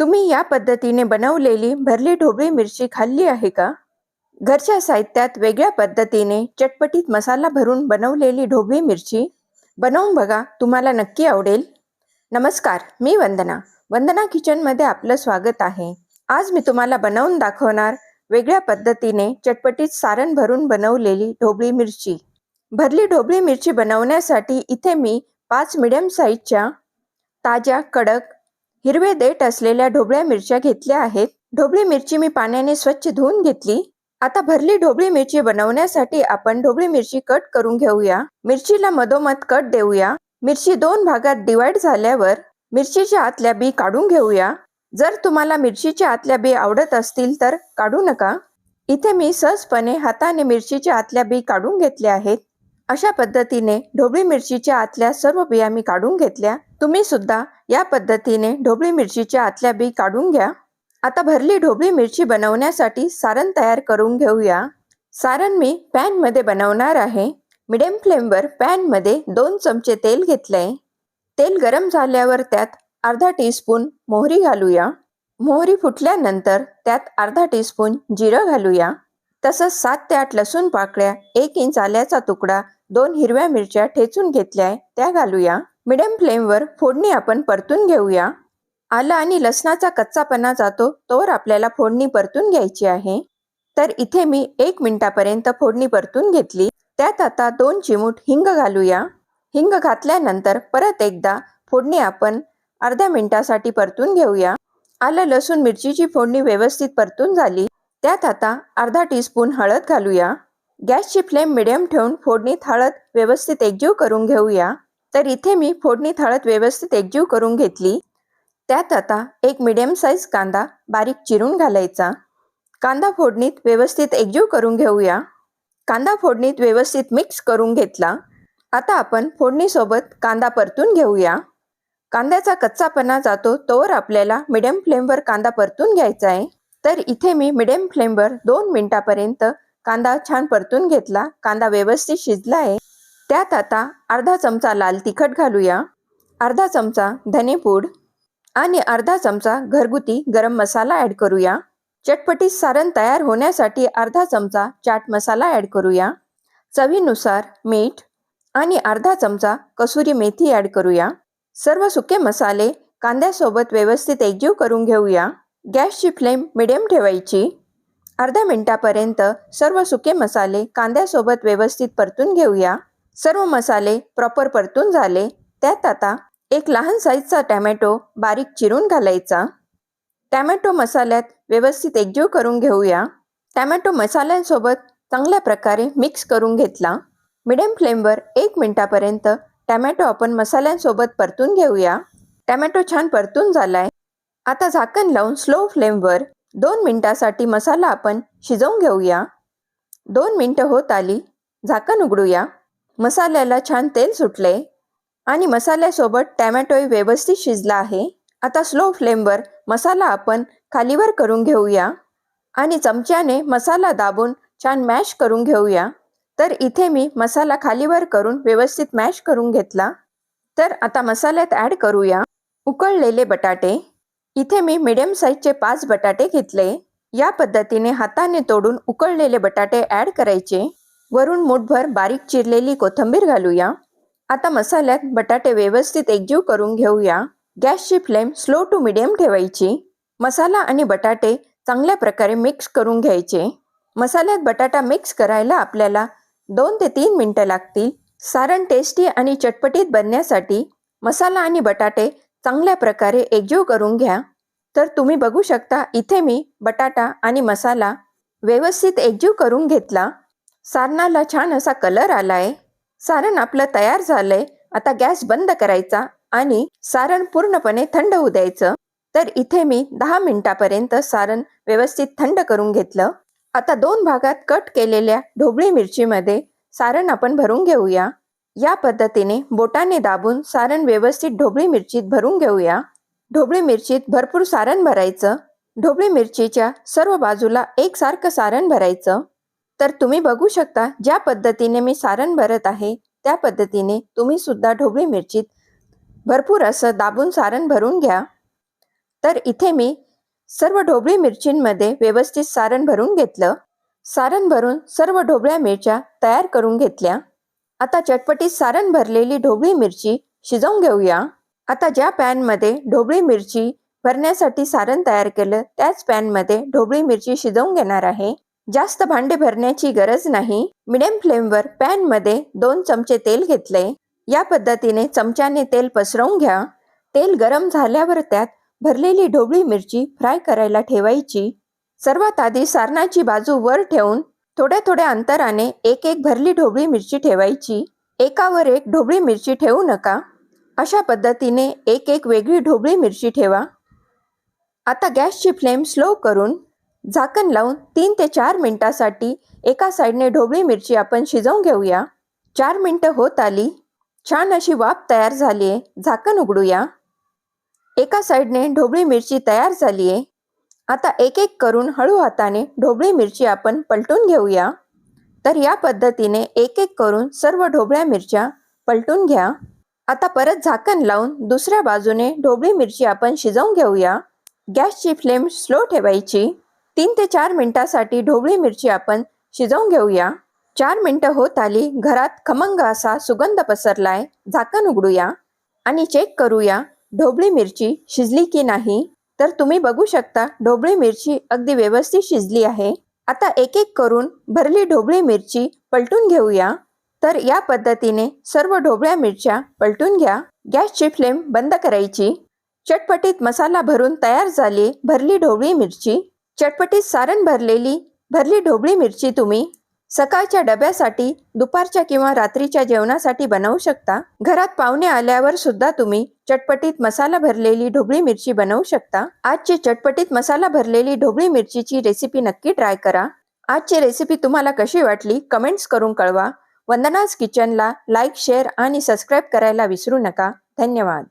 तुम्ही या पद्धतीने बनवलेली भरली ढोबळी मिरची खाल्ली आहे का? घरच्या साहित्यात वेगळ्या पद्धतीने चटपटीत मसाला भरून बनवलेली ढोबळी मिरची बनवून बघा तुम्हाला नक्की आवडेल. नमस्कार मी वंदना. वंदना किचनमध्ये आपलं स्वागत आहे. आज मी तुम्हाला बनवून दाखवणार वेगळ्या पद्धतीने चटपटीत सारण भरून बनवलेली ढोबळी मिरची. भरली ढोबळी मिरची बनवण्यासाठी इथे मी पाच मिडियम साईजच्या ताज्या कडक हिरवे देठ असलेल्या ढोबळ्या मिरच्या घेतल्या आहेत. ढोबळी मिरची मी पाण्याने स्वच्छ धुवून घेतली. आता भरली ढोबळी मिरची बनवण्यासाठी आपण ढोबळी मिरची कट करून घेऊया. मिरचीला मधोमध कट देऊया. मिरची दोन भागात डिवाइड झाल्यावर मिरचीच्या आतल्या बी काढून घेऊया. जर तुम्हाला मिरचीच्या आतल्या बी आवडत असतील तर काढू नका. इथे मी सहजपणे हाताने मिरचीच्या आतल्या बी काढून घेतल्या आहेत. अशा पद्धतीने ढोबळी मिरचीच्या आतल्या सर्व बिया मी काढून घेतल्या. तुम्ही सुद्धा या पद्धतीने ढोबळी मिरचीच्या आतल्या बी काढून घ्या. आता भरली ढोबळी मिरची बनवण्यासाठी सारण तयार करून घेऊया. सारण मी पॅनमध्ये बनवणार आहे. मिडियम फ्लेमवर पॅनमध्ये दोन चमचे तेल घेतलंय. तेल गरम झाल्यावर त्यात अर्धा टीस्पून मोहरी घालूया. मोहरी फुटल्यानंतर त्यात अर्धा टीस्पून जिरं घालूया. तसंच सात ते आठ लसूण पाकळ्या एक इंच आल्याचा तुकडा दोन हिरव्या मिरच्या ठेचून घेतल्या त्या घालूया. मिडियम फ्लेमवर फोडणी आपण परतून घेऊया. आलं आणि लसणाचा कच्चापणा जातो तोवर आपल्याला फोडणी परतून घ्यायची आहे. तर इथे मी एक मिनिटापर्यंत फोडणी परतून घेतली. त्यात आता दोन चिमूट हिंग घालूया. हिंग घातल्यानंतर परत एकदा फोडणी आपण अर्ध्या मिनिटासाठी परतून घेऊया. आलं लसूण मिरचीची फोडणी व्यवस्थित परतून झाली. त्यात आता अर्धा टीस्पून हळद घालूया. गॅसची फ्लेम मिडियम ठेवून फोडणीत हळद व्यवस्थित एकजीव करून घेऊया. तर इथे मी फोडणीत हळद व्यवस्थित एकजीव करून घेतली. त्यात आता एक मिडियम साईज कांदा बारीक चिरून घालायचा. कांदा फोडणीत व्यवस्थित एकजीव करून घेऊया. कांदा फोडणीत व्यवस्थित मिक्स करून घेतला. आता आपण फोडणीसोबत कांदा परतून घेऊया. कांद्याचा कच्चापणा जातो तोवर आपल्याला मिडियम फ्लेमवर कांदा परतून घ्यायचा आहे. तर इथे मी मिडियम फ्लेमवर दोन मिनिटापर्यंत कांदा छान परतून घेतला. कांदा व्यवस्थित शिजला आहे. त्यात आता अर्धा चमचा लाल तिखट घालूया. अर्धा चमचा धनेपूड आणि अर्धा चमचा घरगुती गरम मसाला ॲड करूया. चटपटीत सारण तयार होण्यासाठी अर्धा चमचा चाट मसाला ॲड करूया. चवीनुसार मीठ आणि अर्धा चमचा कसुरी मेथी ॲड करूया. सर्व सुके मसाले कांद्यासोबत व्यवस्थित एकजीव करून घेऊया. गॅसची फ्लेम मिडियम ठेवायची. अर्ध्या मिनिटापर्यंत सर्व सुके मसाले कांद्यासोबत व्यवस्थित परतून घेऊया. सर्व मसाले प्रॉपर परतून झाले. त्यात आता एक लहान साईजचा टॅमॅटो बारीक चिरून घालायचा. टॅमॅटो मसाल्यात व्यवस्थित एकजीव करून घेऊया. टॅमॅटो मसाल्यांसोबत चांगल्या प्रकारे मिक्स करून घेतला. मिडियम फ्लेमवर एक मिनिटापर्यंत टॅमॅटो आपण मसाल्यांसोबत परतून घेऊया. टॅमॅटो छान परतून झालाय. आता झाकण लावून स्लो फ्लेमवर दोन मिनिटासाठी मसाला आपण शिजवून घेऊया. दोन मिनटं होत आली. झाकण उघडूया. मसाल्याला छान तेल सुटले आणि मसाल्यासोबत टॅमॅटोही व्यवस्थित शिजला आहे. आता स्लो फ्लेमवर मसाला आपण खालीवर करून घेऊया आणि चमच्याने मसाला दाबून छान मॅश करून घेऊया. तर इथे मी मसाला खालीवर करून व्यवस्थित मॅश करून घेतला. तर आता मसाल्यात ॲड करूया उकळलेले बटाटे. इथे मी मिडियम साईजचे पाच बटाटे घेतले. या पद्धतीने हाताने तोडून उकळलेले बटाटे ॲड करायचे. वरून मुठभर बारीक चिरलेली कोथिंबीर घालूया. आता मसाल्यात बटाटे व्यवस्थित एकजीव करून घेऊया. गॅसची फ्लेम स्लो टू मिडियम ठेवायची. मसाला आणि बटाटे चांगल्या प्रकारे मिक्स करून घ्यायचे. मसाल्यात बटाटा मिक्स करायला आपल्याला दोन ते तीन मिनटं लागतील. सारण टेस्टी आणि चटपटीत बनण्यासाठी मसाला आणि बटाटे चांगल्या प्रकारे एकजीव करून घ्या. तर तुम्ही बघू शकता इथे मी बटाटा आणि मसाला व्यवस्थित एकजीव करून घेतला. सारणाला छान असा कलर आलाय. सारण आपलं तयार झालंय. आता गॅस बंद करायचा आणि सारण पूर्णपणे थंड होऊ द्यायचं. तर इथे मी दहा मिनिटापर्यंत सारण व्यवस्थित थंड करून घेतलं. आता दोन भागात कट केलेल्या ढोबळी मिरचीमध्ये सारण आपण भरून घेऊया. या पद्धतीने बोटाने दाबून सारण व्यवस्थित ढोबळी मिरचीत भरून घेऊया. ढोबळी मिरचीत भरपूर सारण भरायचं. ढोबळी मिरचीच्या सर्व बाजूला एकसारखं सारण भरायचं. तर तुम्ही बघू शकता ज्या पद्धतीने मी सारण भरत आहे त्या पद्धतीने तुम्ही सुद्धा ढोबळी मिरचीत भरपूर असं दाबून सारण भरून घ्या. तर इथे मी सर्व ढोबळी मिरचींमध्ये व्यवस्थित सारण भरून घेतलं. सारण भरून सर्व ढोबळ्या मिरच्या तयार करून घेतल्या. आता चटपटीत सारण भरलेली ढोबळी मिरची शिजवून घेऊया. आता ज्या पॅनमध्ये ढोबळी मिरची भरण्यासाठी सारण तयार केलं त्याच पॅनमध्ये ढोबळी मिरची शिजवून घेणार आहे. जास्त भांडे भरण्याची गरज नाही. मिडियम फ्लेमवर पॅनमध्ये दोन चमचे तेल घेतले. या पद्धतीने चमच्याने तेल पसरवून घ्या. तेल गरम झाल्यावर त्यात भरलेली ढोबळी मिरची फ्राय करायला ठेवायची. सर्वात आधी सारणाची बाजू वर ठेवून थोड्या थोड्या अंतराने एक एक भरली ढोबळी मिरची ठेवायची. एकावर एक ढोबळी मिरची ठेवू नका. अशा पद्धतीने एक एक वेगळी ढोबळी मिरची ठेवा. आता गॅसची फ्लेम स्लो करून झाकण लावून तीन ते चार मिनिटासाठी एका साईडने ढोबळी मिरची आपण शिजवून घेऊया. चार मिनटं होत आली. छान अशी वाफ तयार झाली आहे. झाकण उघडूया. एका साईडने ढोबळी मिरची तयार झाली आहे. आता एक एक करून हळू हाताने ढोबळी मिरची आपण पलटून घेऊया. तर या पद्धतीने एक एक करून सर्व ढोबळ्या मिरच्या पलटून घ्या. आता परत झाकण लावून दुसऱ्या बाजूने ढोबळी मिरची आपण शिजवून घेऊया. गॅसची फ्लेम स्लो ठेवायची. तीन ते चार मिनिटासाठी ढोबळी मिरची आपण शिजवून घेऊया. चार मिनटं होत आली घरात खमंग असा सुगंध पसरलाय झाकण उघडूया आणि चेक करूया ढोबळी मिरची शिजली की नाही. तर तुम्ही बघू शकता ढोबळी मिरची अगदी व्यवस्थित शिजली आहे. आता एक एक करून भरली ढोबळी मिरची पलटून घेऊया. तर या पद्धतीने सर्व ढोबळ्या मिरच्या पलटून घ्या. गॅसची फ्लेम बंद करायची. चटपटीत मसाला भरून तयार झाली भरली ढोबळी मिरची. चटपटीत सारण भरलेली भरली ढोबळी मिरची तुम्ही सकाळच्या डब्यासाठी दुपारच्या किंवा रात्रीच्या जेवणासाठी बनवू शकता. घरात पाहुणे आल्यावर सुद्धा तुम्ही चटपटीत मसाला भरलेली ढोबळी मिरची बनवू शकता. आजची चटपटीत मसाला भरलेली ढोबळी मिरचीची रेसिपी नक्की ट्राय करा. आजची रेसिपी तुम्हाला कशी वाटली कमेंट्स करून कळवा. वंदनाज किचनला लाईक शेअर आणि सबस्क्राईब करायला विसरू नका. धन्यवाद.